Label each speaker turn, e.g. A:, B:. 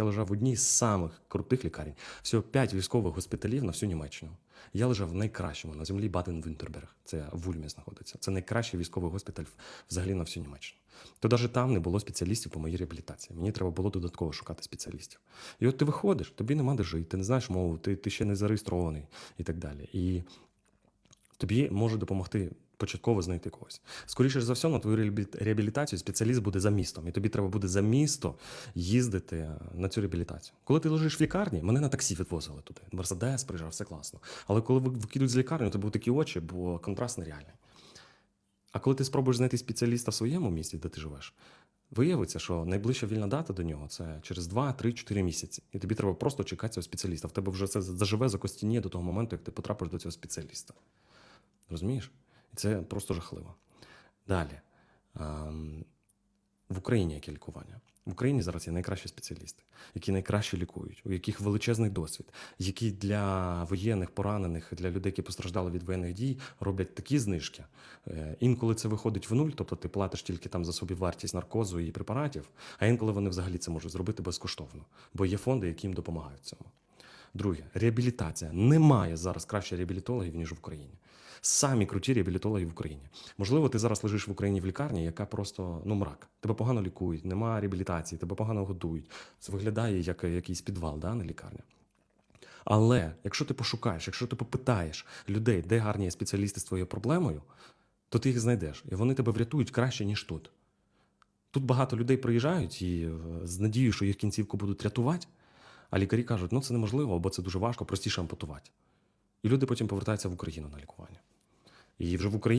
A: я лежав в одній з самих крутих лікарень. Всього 5 військових госпіталів на всю Німеччину. Я лежав в найкращому на землі Баден-Вюнтерберг. Це в Ульмі знаходиться. Це найкращий військовий госпіталь взагалі на всю Німеччину. То навіть там не було спеціалістів по моїй реабілітації. Мені треба було додатково шукати спеціалістів. І от ти виходиш, тобі нема де жити, ти не знаєш мову, ти, ти ще не зареєстрований і так далі. І тобі може допомогти початково знайти когось. Скоріше за все, на твою реабілітацію спеціаліст буде за містом, і тобі треба буде за місто їздити на цю реабілітацію. Коли ти лежиш в лікарні, мене на таксі відвозили туди. Мерседес приїжджав, все класно. Але коли ви- викидуть з лікарні, у тебе будуть такі очі, бо контраст нереальний. А коли ти спробуєш знайти спеціаліста в своєму місті, де ти живеш, виявиться, що найближча вільна дата до нього це через 2, 3, 4 місяці. І тобі треба просто чекати цього спеціаліста. В тебе вже це заживе закостініє до того моменту, як ти потрапиш до цього спеціаліста. Розумієш? І це просто жахливо. Далі. Ем, в Україні яке лікування? В Україні зараз є найкращі спеціалісти, які найкраще лікують, у яких величезний досвід, які для воєнних поранених, для людей, які постраждали від воєнних дій, роблять такі знижки. Е, Інколи це виходить в нуль, тобто ти платиш тільки там за собі вартість наркозу і препаратів, а інколи вони взагалі це можуть зробити безкоштовно, бо є фонди, які їм допомагають цьому. Друге, реабілітація. Немає зараз краще реабілітологів, ніж в Україні. Самі круті реабілітологи в Україні. Можливо, ти зараз лежиш в Україні в лікарні, яка просто ну мрак. Тебе погано лікують, немає реабілітації, тебе погано годують. Це виглядає як якийсь підвал, да, не лікарня. Але якщо ти пошукаєш, якщо ти попитаєш людей, де гарні спеціалісти з твоєю проблемою, то ти їх знайдеш, і вони тебе врятують краще, ніж тут. Тут багато людей приїжджають і е, з надією, що їх кінцівку будуть рятувати, а лікарі кажуть, ну це неможливо, або це дуже важко, простіше ампутувати. І люди потім повертаються в Україну на лікування. І вже в Україні.